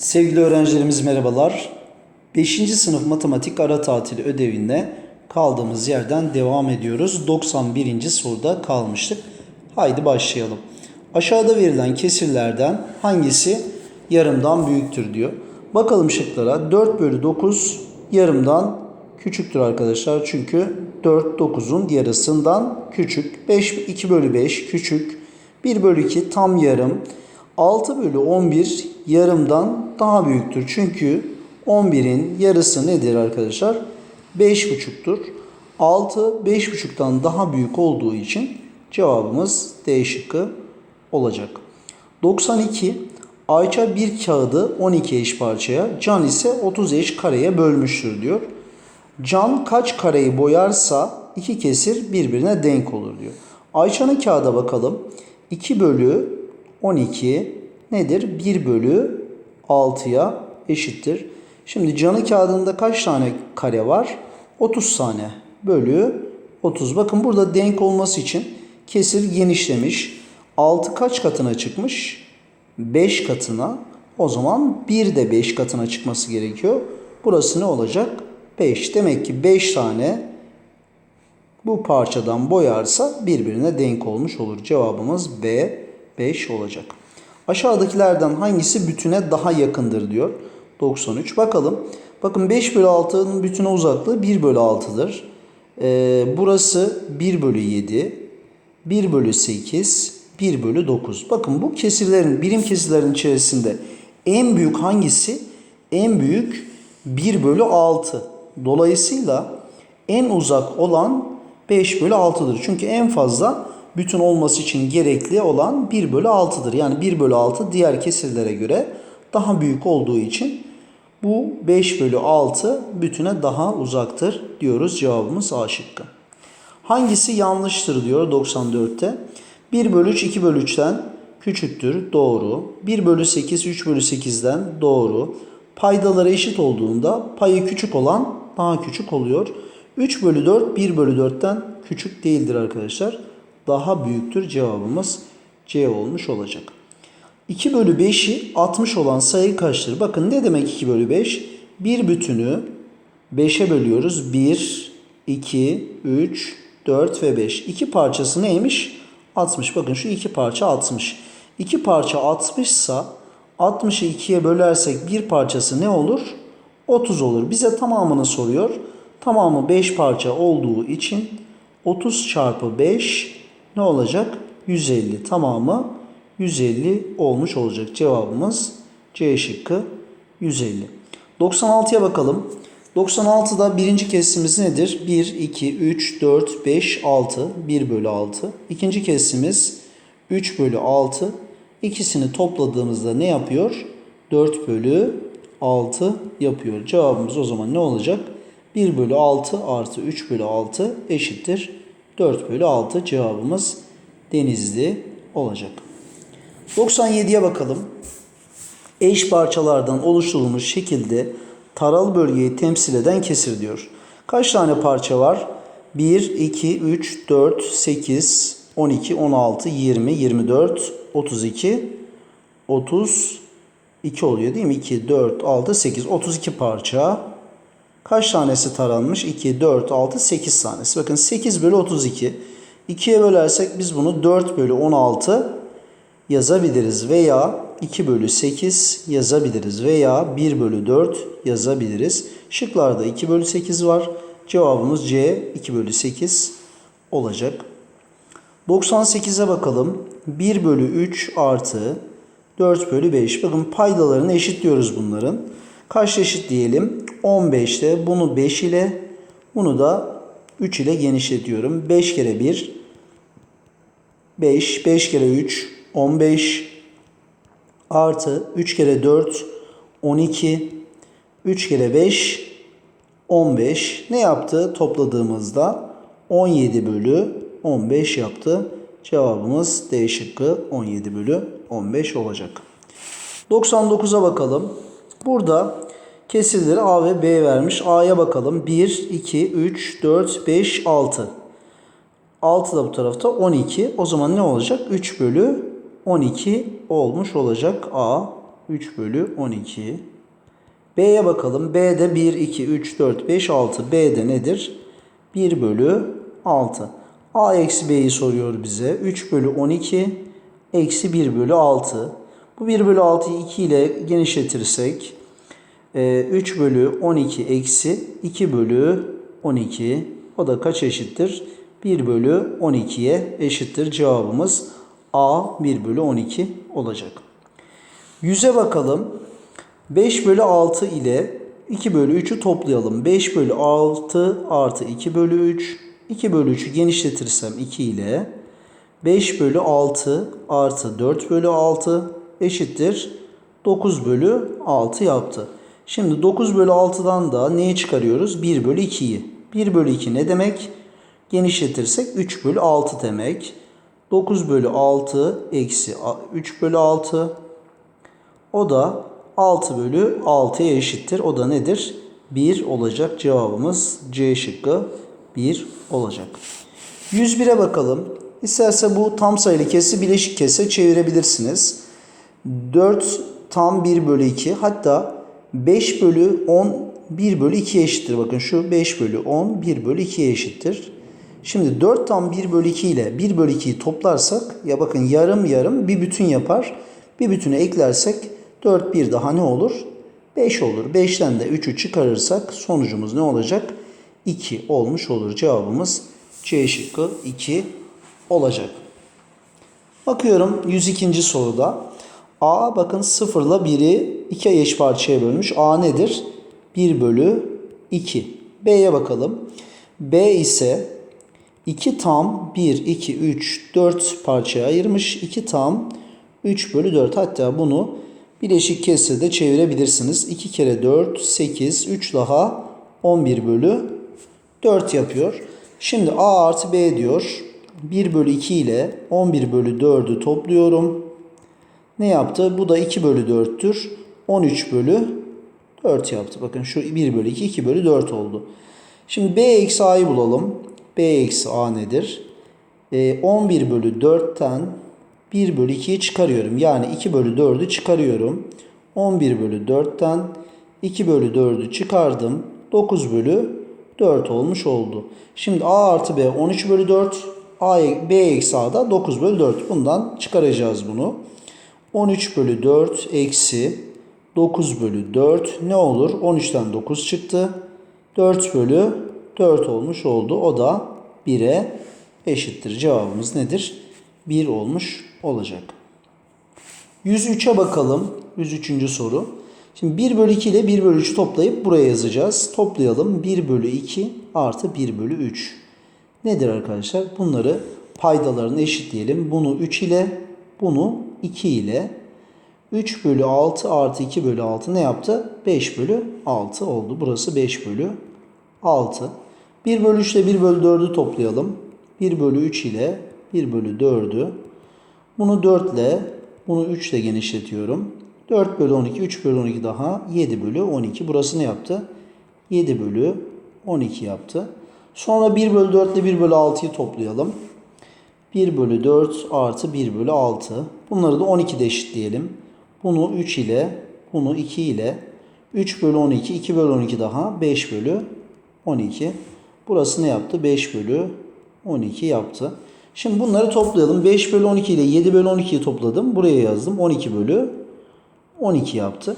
Sevgili öğrencilerimiz merhabalar. 5. sınıf matematik ara tatil ödevinde kaldığımız yerden devam ediyoruz. 91. soruda kalmıştık. Haydi başlayalım. Aşağıda verilen kesirlerden hangisi yarımdan büyüktür diyor. Bakalım şıklara. 4 bölü 9 yarımdan küçüktür arkadaşlar. Çünkü 4 9'un yarısından küçük. 5 2 bölü 5 küçük. 1 bölü 2 tam yarım. 6 bölü 11 yarımdan daha büyüktür. Çünkü 11'in yarısı nedir arkadaşlar? 5,5'tur. 6 5,5'tan daha büyük olduğu için cevabımız D şıkkı olacak. 92 Ayça bir kağıdı 12 eş parçaya, Can ise 30 eş kareye bölmüştür diyor. Can kaç kareyi boyarsa iki kesir birbirine denk olur diyor. Ayça'nın kağıda bakalım. 2 bölü 12 nedir? 1 bölü 6'ya eşittir. Şimdi canı kağıdında kaç tane kare var? 30 tane bölü 30. Bakın burada denk olması için kesir genişlemiş. 6 kaç katına çıkmış? 5 katına. O zaman 1 de 5 katına çıkması gerekiyor. Burası ne olacak? 5. Demek ki 5 tane bu parçadan boyarsa birbirine denk olmuş olur. Cevabımız B 5 olacak. Aşağıdakilerden hangisi bütüne daha yakındır diyor. 93. Bakalım. Bakın 5 bölü 6'nın bütüne uzaklığı 1 bölü 6'dır. Ee, burası 1 bölü 7. 1 bölü 8. 1 bölü 9. Bakın bu kesirlerin, birim kesirlerin içerisinde en büyük hangisi? En büyük 1 bölü 6. Dolayısıyla en uzak olan 5 bölü 6'dır. Çünkü en fazla bütün olması için gerekli olan 1 bölü 6'dır. Yani 1 bölü 6 diğer kesirlere göre daha büyük olduğu için bu 5 bölü 6 bütüne daha uzaktır diyoruz. Cevabımız A şıkkı. Hangisi yanlıştır diyor 94'te. 1 bölü 3 2 bölü 3'ten küçüktür. Doğru. 1 bölü 8 3 bölü 8'den doğru. Paydaları eşit olduğunda payı küçük olan daha küçük oluyor. 3 bölü 4 1 bölü 4'ten küçük değildir arkadaşlar. Daha büyüktür cevabımız C olmuş olacak. 2 bölü 5'i 60 olan sayı kaçtır? Bakın ne demek 2 bölü 5? Bir bütünü 5'e bölüyoruz. 1, 2, 3, 4 ve 5. İki parçası neymiş? 60. Bakın şu iki parça 60. İki parça 60 ise 60'ı 2'ye bölersek bir parçası ne olur? 30 olur. Bize tamamını soruyor. Tamamı 5 parça olduğu için 30 çarpı 5 ne olacak? 150. Tamamı 150 olmuş olacak. Cevabımız C şıkkı 150. 96'ya bakalım. 96'da birinci kesimiz nedir? 1, 2, 3, 4, 5, 6. 1 bölü 6. İkinci kesimiz 3 bölü 6. İkisini topladığımızda ne yapıyor? 4 bölü 6 yapıyor. Cevabımız o zaman ne olacak? 1 bölü 6 artı 3 bölü 6 eşittir. 4 bölü 6 cevabımız denizli olacak. 97'ye bakalım. Eş parçalardan oluşturulmuş şekilde taral bölgeyi temsil eden kesir diyor. Kaç tane parça var? 1, 2, 3, 4, 8, 12, 16, 20, 24, 32, 32 oluyor değil mi? 2, 4, 6, 8, 32 parça. Kaç tanesi taranmış? 2, 4, 6, 8 tanesi. Bakın 8 bölü 32. 2'ye bölersek biz bunu 4 bölü 16 yazabiliriz. Veya 2 bölü 8 yazabiliriz. Veya 1 bölü 4 yazabiliriz. Şıklarda 2 bölü 8 var. Cevabımız C 2 bölü 8 olacak. 98'e bakalım. 1 bölü 3 artı 4 bölü 5. Bakın paydalarını eşitliyoruz bunların. Kaç eşit diyelim? 15'te bunu 5 ile bunu da 3 ile genişletiyorum. 5 kere 1 5, 5 kere 3 15 artı 3 kere 4 12 3 kere 5 15 ne yaptı topladığımızda 17 bölü 15 yaptı. Cevabımız D şıkkı 17 bölü 15 olacak. 99'a bakalım. Burada kesirleri A ve B vermiş. A'ya bakalım. 1, 2, 3, 4, 5, 6. 6 da bu tarafta 12. O zaman ne olacak? 3 bölü 12 olmuş olacak A 3 bölü 12. B'ye bakalım. B'de 1, 2, 3, 4, 5, 6. B'de nedir? 1 bölü 6. A eksi B'yi soruyor bize. 3 bölü 12 eksi 1 bölü 6. Bu 1 bölü 6'yı 2 ile genişletirsek e, 3 bölü 12 eksi 2 bölü 12. O da kaç eşittir? 1 bölü 12'ye eşittir. Cevabımız A 1 bölü 12 olacak. 100'e bakalım. 5 bölü 6 ile 2 bölü 3'ü toplayalım. 5 bölü 6 artı 2 bölü 3. 2 bölü 3'ü genişletirsem 2 ile 5 bölü 6 artı 4 bölü 6 eşittir. 9 bölü 6 yaptı. Şimdi 9 bölü 6'dan da neyi çıkarıyoruz? 1 bölü 2'yi. 1 bölü 2 ne demek? Genişletirsek 3 bölü 6 demek. 9 bölü 6 eksi 3 bölü 6 o da 6 bölü 6'ya eşittir. O da nedir? 1 olacak. Cevabımız C şıkkı 1 olacak. 101'e bakalım. İsterse bu tam sayılı kesi bileşik kese çevirebilirsiniz. 4 tam 1 bölü 2 hatta 5 bölü 10 1 bölü 2 eşittir. Bakın şu 5 bölü 10 1 bölü 2'ye eşittir. Şimdi 4 tam 1 bölü 2 ile 1 bölü 2'yi toplarsak ya bakın yarım yarım bir bütün yapar. Bir bütünü eklersek 4 bir daha ne olur? 5 olur. 5'ten de 3'ü çıkarırsak sonucumuz ne olacak? 2 olmuş olur. Cevabımız C şıkkı 2 olacak. Bakıyorum 102. soruda. A bakın 0 ile 1'i 2 eş parçaya bölmüş. A nedir? 1 bölü 2. B'ye bakalım. B ise 2 tam 1, 2, 3, 4 parçaya ayırmış. 2 tam 3 bölü 4. Hatta bunu bileşik kesre de çevirebilirsiniz. 2 kere 4, 8, 3 daha 11 bölü 4 yapıyor. Şimdi A artı B diyor. 1 bölü 2 ile 11 bölü 4'ü topluyorum. Ne yaptı? Bu da 2 bölü 4'tür. 13 bölü 4 yaptı. Bakın şu 1 bölü 2, 2 bölü 4 oldu. Şimdi B eksi A'yı bulalım. B eksi A nedir? E, 11 bölü 4'ten 1 bölü 2'yi çıkarıyorum. Yani 2 bölü 4'ü çıkarıyorum. 11 bölü 4'ten 2 bölü 4'ü çıkardım. 9 bölü 4 olmuş oldu. Şimdi A artı B 13 bölü 4. A, B eksi A da 9 bölü 4. Bundan çıkaracağız bunu. 13 bölü 4 eksi 9 bölü 4 ne olur? 13'ten 9 çıktı. 4 bölü 4 olmuş oldu. O da 1'e eşittir. Cevabımız nedir? 1 olmuş olacak. 103'e bakalım. 103. soru. Şimdi 1 bölü 2 ile 1 bölü 3 toplayıp buraya yazacağız. Toplayalım. 1 bölü 2 artı 1 bölü 3. Nedir arkadaşlar? Bunları paydalarını eşitleyelim. Bunu 3 ile bunu 2 ile 3 bölü 6 artı 2 bölü 6 ne yaptı? 5 bölü 6 oldu. Burası 5 bölü 6. 1 bölü 3 ile 1 bölü 4'ü toplayalım. 1 bölü 3 ile 1 bölü 4'ü. Bunu 4 ile bunu 3 ile genişletiyorum. 4 bölü 12, 3 bölü 12 daha 7 bölü 12. Burası ne yaptı? 7 bölü 12 yaptı. Sonra 1 bölü 4 ile 1 bölü 6'yı toplayalım. 1 bölü 4 artı 1 bölü 6. Bunları da 12 de eşitleyelim. Bunu 3 ile, bunu 2 ile, 3 bölü 12, 2 bölü 12 daha 5 bölü 12. Burası ne yaptı? 5 bölü 12 yaptı. Şimdi bunları toplayalım. 5 bölü 12 ile 7 bölü 12'yi topladım. Buraya yazdım. 12 bölü 12 yaptı.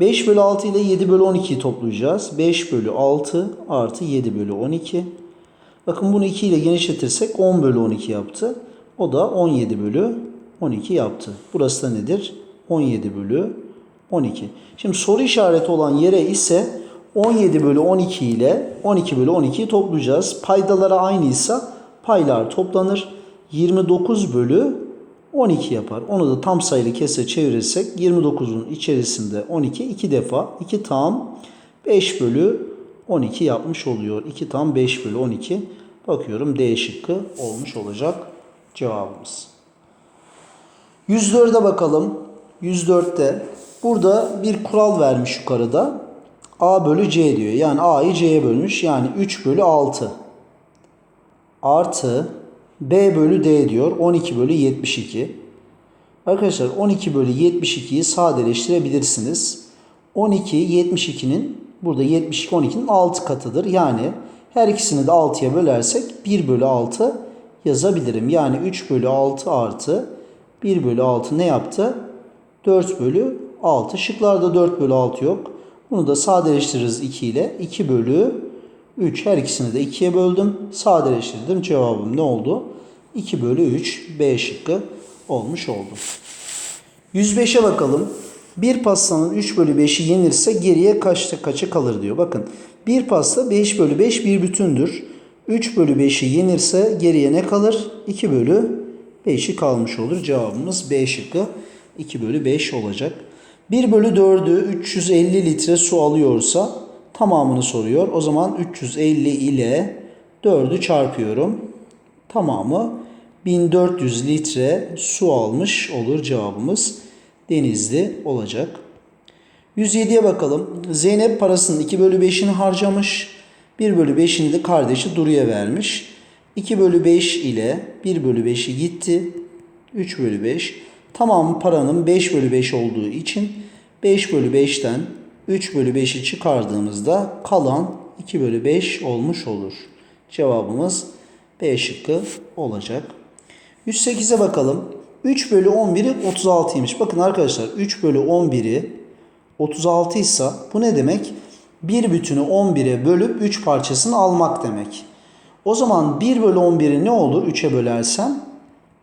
5 bölü 6 ile 7 bölü 12'yi toplayacağız. 5 bölü 6 artı 7 bölü 12. Bakın bunu 2 ile genişletirsek 10 bölü 12 yaptı. O da 17 bölü 12 yaptı. Burası da nedir? 17 bölü 12. Şimdi soru işareti olan yere ise 17 bölü 12 ile 12 bölü 12'yi toplayacağız. Paydaları aynıysa paylar toplanır. 29 bölü 12 yapar. Onu da tam sayılı kese çevirirsek 29'un içerisinde 12 iki defa 2 tam 5 bölü 12 yapmış oluyor. 2 tam 5 bölü 12. Bakıyorum D şıkkı olmuş olacak cevabımız. 104'e bakalım. 104'te burada bir kural vermiş yukarıda. A bölü C diyor. Yani A'yı C'ye bölmüş. Yani 3 bölü 6 artı B bölü D diyor. 12 bölü 72. Arkadaşlar 12 bölü 72'yi sadeleştirebilirsiniz. 12 72'nin burada 72 12'nin 6 katıdır. Yani her ikisini de 6'ya bölersek 1 bölü 6 yazabilirim. Yani 3 bölü 6 artı 1 bölü 6 ne yaptı? 4 bölü 6. Şıklarda 4 bölü 6 yok. Bunu da sadeleştiririz 2 ile. 2 bölü 3. Her ikisini de 2'ye böldüm. Sadeleştirdim. Cevabım ne oldu? 2 bölü 3. B şıkkı olmuş oldu. 105'e bakalım. Bir pastanın 3 bölü 5'i yenirse geriye kaçta kaçı kalır diyor. Bakın bir pasta 5 bölü 5 bir bütündür. 3 bölü 5'i yenirse geriye ne kalır? 2 bölü 5'i kalmış olur. Cevabımız B şıkkı 2 bölü 5 olacak. 1 bölü 4'ü 350 litre su alıyorsa tamamını soruyor. O zaman 350 ile 4'ü çarpıyorum. Tamamı 1400 litre su almış olur cevabımız. Denizli olacak. 107'ye bakalım. Zeynep parasının 2 bölü 5'ini harcamış. 1 bölü 5'ini de kardeşi Duru'ya vermiş. 2 bölü 5 ile 1 bölü 5'i gitti. 3 bölü 5. Tamamı paranın 5 bölü 5 olduğu için 5 bölü 5'ten 3 bölü 5'i çıkardığımızda kalan 2 bölü 5 olmuş olur. Cevabımız B şıkkı olacak. 108'e bakalım. 3 bölü 11'i 36'ymış. Bakın arkadaşlar 3 bölü 11'i 36 ise bu ne demek? Bir bütünü 11'e bölüp 3 parçasını almak demek. O zaman 1 bölü 11'i ne olur 3'e bölersem?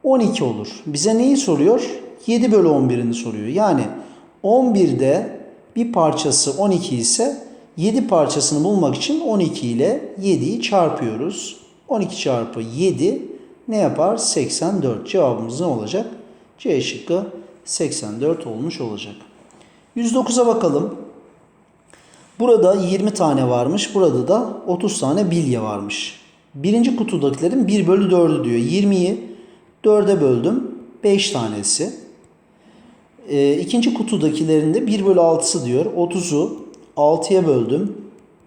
12 olur. Bize neyi soruyor? 7 bölü 11'ini soruyor. Yani 11'de bir parçası 12 ise 7 parçasını bulmak için 12 ile 7'yi çarpıyoruz. 12 çarpı 7 ne yapar? 84. Cevabımız ne olacak? C şıkkı 84 olmuş olacak. 109'a bakalım. Burada 20 tane varmış. Burada da 30 tane bilye varmış. Birinci kutudakilerin 1 bölü 4'ü diyor. 20'yi 4'e böldüm. 5 tanesi. E, ikinci kutudakilerin de 1 bölü 6'sı diyor. 30'u 6'ya böldüm.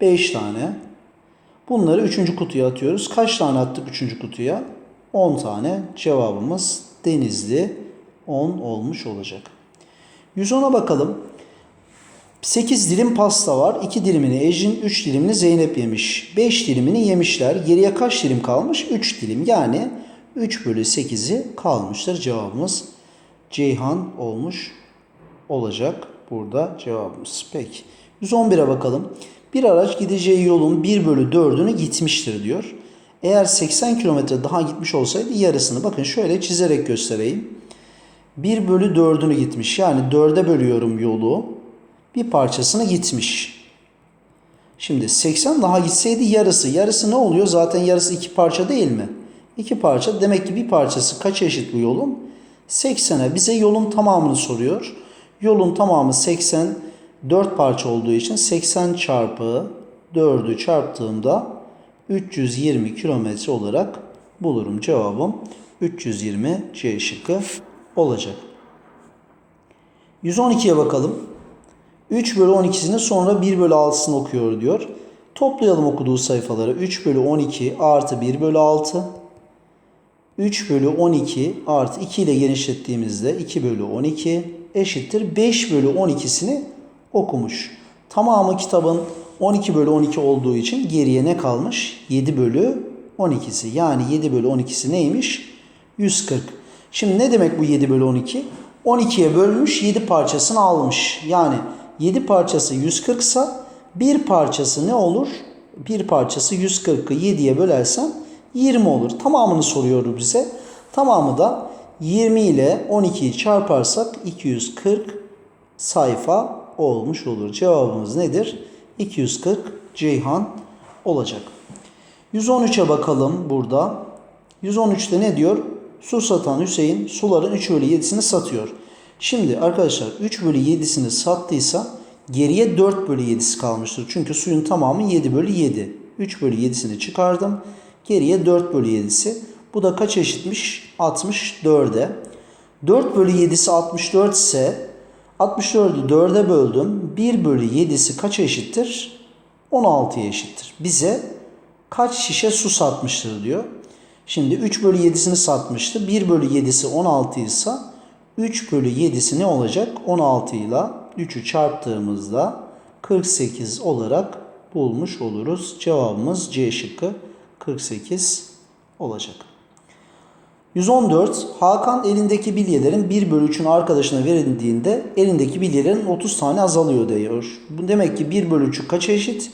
5 tane. Bunları 3. kutuya atıyoruz. Kaç tane attık 3. kutuya? 10 tane. Cevabımız Denizli 10 olmuş olacak. 110'a bakalım. 8 dilim pasta var. 2 dilimini Ejin, 3 dilimini Zeynep yemiş. 5 dilimini yemişler. Geriye kaç dilim kalmış? 3 dilim. Yani 3 bölü 8'i kalmıştır. Cevabımız Ceyhan olmuş olacak. Burada cevabımız. Peki. 111'e bakalım. Bir araç gideceği yolun 1 bölü 4'ünü gitmiştir diyor. Eğer 80 kilometre daha gitmiş olsaydı yarısını bakın şöyle çizerek göstereyim. 1 bölü 4'ünü gitmiş. Yani 4'e bölüyorum yolu. Bir parçasını gitmiş. Şimdi 80 daha gitseydi yarısı. Yarısı ne oluyor? Zaten yarısı iki parça değil mi? İki parça. Demek ki bir parçası kaç eşit bu yolun? 80'e. Bize yolun tamamını soruyor. Yolun tamamı 80. 4 parça olduğu için 80 çarpı 4'ü çarptığımda 320 kilometre olarak bulurum. Cevabım 320 C şıkkı olacak. 112'ye bakalım. 3 bölü 12'sini sonra 1 bölü 6'sını okuyor diyor. Toplayalım okuduğu sayfaları. 3 bölü 12 artı 1 bölü 6. 3 bölü 12 artı 2 ile genişlettiğimizde 2 bölü 12 eşittir. 5 bölü 12'sini okumuş. Tamamı kitabın 12 bölü 12 olduğu için geriye ne kalmış? 7 bölü 12'si. Yani 7 bölü 12'si neymiş? 140. Şimdi ne demek bu 7 bölü 12? 12'ye bölmüş 7 parçasını almış. Yani 7 parçası 140 ise bir parçası ne olur? Bir parçası 140'ı 7'ye bölersem 20 olur. Tamamını soruyor bize. Tamamı da 20 ile 12'yi çarparsak 240 sayfa olmuş olur. Cevabımız nedir? 240 Ceyhan olacak. 113'e bakalım burada. 113'te ne diyor? Su satan Hüseyin suların 3 bölü 7'sini satıyor. Şimdi arkadaşlar 3 bölü 7'sini sattıysa geriye 4 bölü 7'si kalmıştır. Çünkü suyun tamamı 7 bölü 7. 3 bölü 7'sini çıkardım. Geriye 4 bölü 7'si. Bu da kaç eşitmiş? 64'e. 4 bölü 7'si 64 ise 64'ü 4'e böldüm. 1 bölü 7'si kaça eşittir? 16'ya eşittir. Bize kaç şişe su satmıştır diyor. Şimdi 3 bölü 7'sini satmıştı. 1 bölü 7'si 16 ise 3 bölü 7'si ne olacak? 16 ile 3'ü çarptığımızda 48 olarak bulmuş oluruz. Cevabımız C şıkkı 48 olacak. 114. Hakan elindeki bilyelerin 1 bölü 3'ün arkadaşına verildiğinde elindeki bilyelerin 30 tane azalıyor diyor. Bu demek ki 1 bölü 3'ü kaça eşit?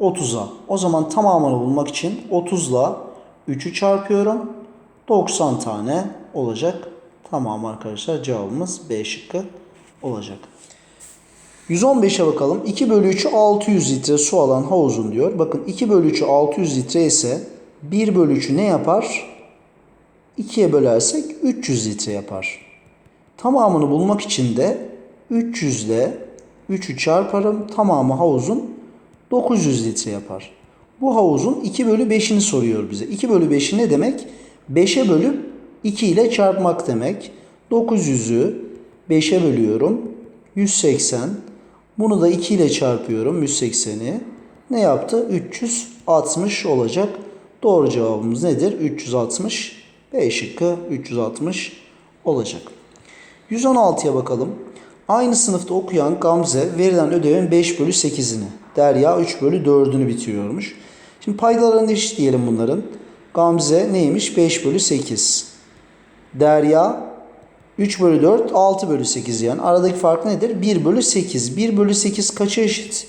30'a. O zaman tamamını bulmak için 30 ile 3'ü çarpıyorum. 90 tane olacak. Tamam arkadaşlar cevabımız B şıkkı olacak. 115'e bakalım. 2 bölü 3'ü 600 litre su alan havuzun diyor. Bakın 2 bölü 3'ü 600 litre ise 1 bölü 3'ü ne yapar? 2'ye bölersek 300 litre yapar. Tamamını bulmak için de 300 ile 3'ü çarparım. Tamamı havuzun 900 litre yapar. Bu havuzun 2 bölü 5'ini soruyor bize. 2 bölü 5'i ne demek? 5'e bölüp 2 ile çarpmak demek. 900'ü 5'e bölüyorum. 180. Bunu da 2 ile çarpıyorum 180'i. Ne yaptı? 360 olacak. Doğru cevabımız nedir? 360. B şıkkı 360 olacak. 116'ya bakalım. Aynı sınıfta okuyan Gamze verilen ödevin 5 bölü 8'ini, Derya 3 bölü 4'ünü bitiriyormuş. Şimdi paydalarını eşitleyelim bunların. Gamze neymiş? 5 bölü 8. Derya 3 bölü 4, 6 bölü 8 yani. Aradaki fark nedir? 1 bölü 8. 1 bölü 8 kaça eşit?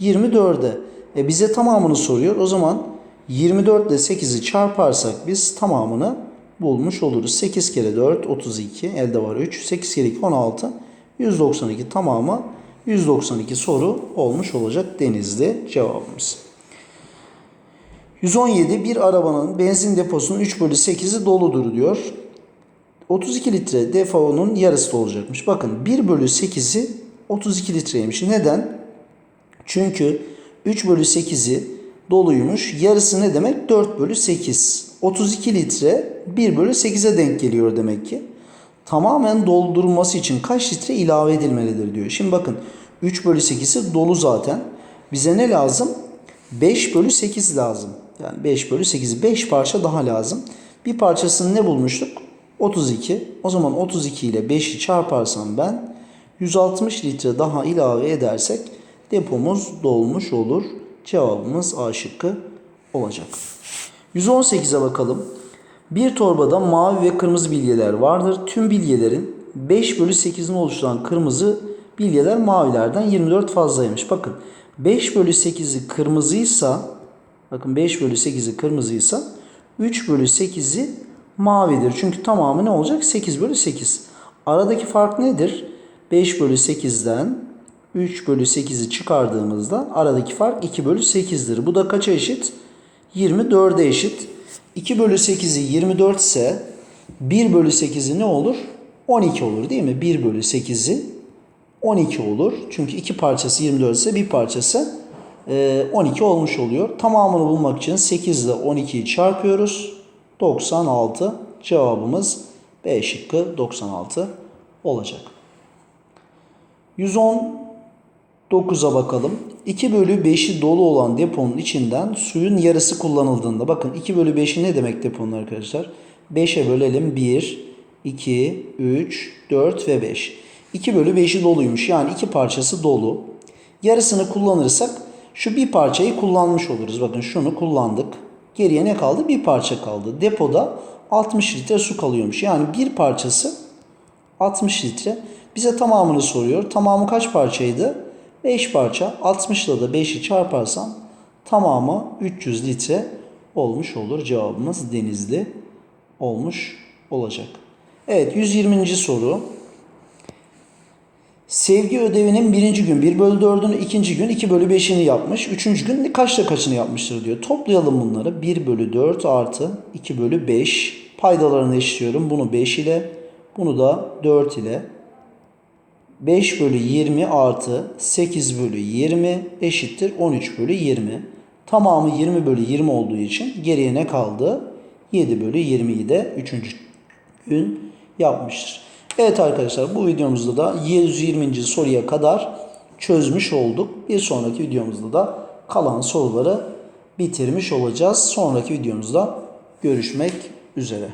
24'e. E bize tamamını soruyor. O zaman 24 ile 8'i çarparsak biz tamamını bulmuş oluruz. 8 kere 4, 32. Elde var 3. 8 kere 2, 16. 192 tamamı 192 soru olmuş olacak Denizli cevabımız. 117 bir arabanın benzin deposunun 3 bölü 8'i doludur diyor. 32 litre defonun yarısı olacakmış. Bakın 1 bölü 8'i 32 litreymiş. Neden? Çünkü 3 bölü 8'i doluymuş. Yarısı ne demek? 4 bölü 8. 32 litre 1 bölü 8'e denk geliyor demek ki. Tamamen doldurulması için kaç litre ilave edilmelidir diyor. Şimdi bakın 3 bölü 8'i dolu zaten. Bize ne lazım? 5 bölü 8 lazım. Yani 5 bölü 8'i 5 parça daha lazım. Bir parçasını ne bulmuştuk? 32. O zaman 32 ile 5'i çarparsam ben 160 litre daha ilave edersek depomuz dolmuş olur. Cevabımız A şıkkı olacak. 118'e bakalım. Bir torbada mavi ve kırmızı bilyeler vardır. Tüm bilyelerin 5 bölü 8'ini oluşturan kırmızı bilyeler mavilerden 24 fazlaymış. Bakın 5 bölü 8'i kırmızıysa bakın 5 bölü 8'i kırmızıysa 3 bölü 8'i mavidir. Çünkü tamamı ne olacak? 8 bölü 8. Aradaki fark nedir? 5 bölü 8'den 3 bölü 8'i çıkardığımızda aradaki fark 2 bölü 8'dir. Bu da kaça eşit? 24'e eşit. 2 bölü 8'i 24 ise 1 bölü 8'i ne olur? 12 olur değil mi? 1 bölü 8'i 12 olur. Çünkü iki parçası 24 ise bir parçası 12 olmuş oluyor. Tamamını bulmak için 8 ile 12'yi çarpıyoruz. 96 cevabımız B şıkkı 96 olacak. 119'a bakalım. 2 bölü 5'i dolu olan deponun içinden suyun yarısı kullanıldığında bakın 2 bölü 5'i ne demek deponun arkadaşlar? 5'e bölelim 1, 2, 3, 4 ve 5. 2 bölü 5'i doluymuş yani iki parçası dolu. Yarısını kullanırsak şu bir parçayı kullanmış oluruz. Bakın şunu kullandık. Geriye ne kaldı? Bir parça kaldı. Depoda 60 litre su kalıyormuş. Yani bir parçası 60 litre. Bize tamamını soruyor. Tamamı kaç parçaydı? 5 parça. 60 ile de 5'i çarparsam tamamı 300 litre olmuş olur. Cevabımız denizli olmuş olacak. Evet 120. soru. Sevgi ödevinin birinci gün 1 bölü 4'ünü, ikinci gün 2 bölü 5'ini yapmış. Üçüncü gün kaçta kaçını yapmıştır diyor. Toplayalım bunları. 1 bölü 4 artı 2 bölü 5. Paydalarını eşitliyorum. Bunu 5 ile, bunu da 4 ile. 5 bölü 20 artı 8 bölü 20 eşittir 13 bölü 20. Tamamı 20 bölü 20 olduğu için geriye ne kaldı? 7 bölü 20'yi de 3. gün yapmıştır. Evet arkadaşlar bu videomuzda da 120. soruya kadar çözmüş olduk. Bir sonraki videomuzda da kalan soruları bitirmiş olacağız. Sonraki videomuzda görüşmek üzere.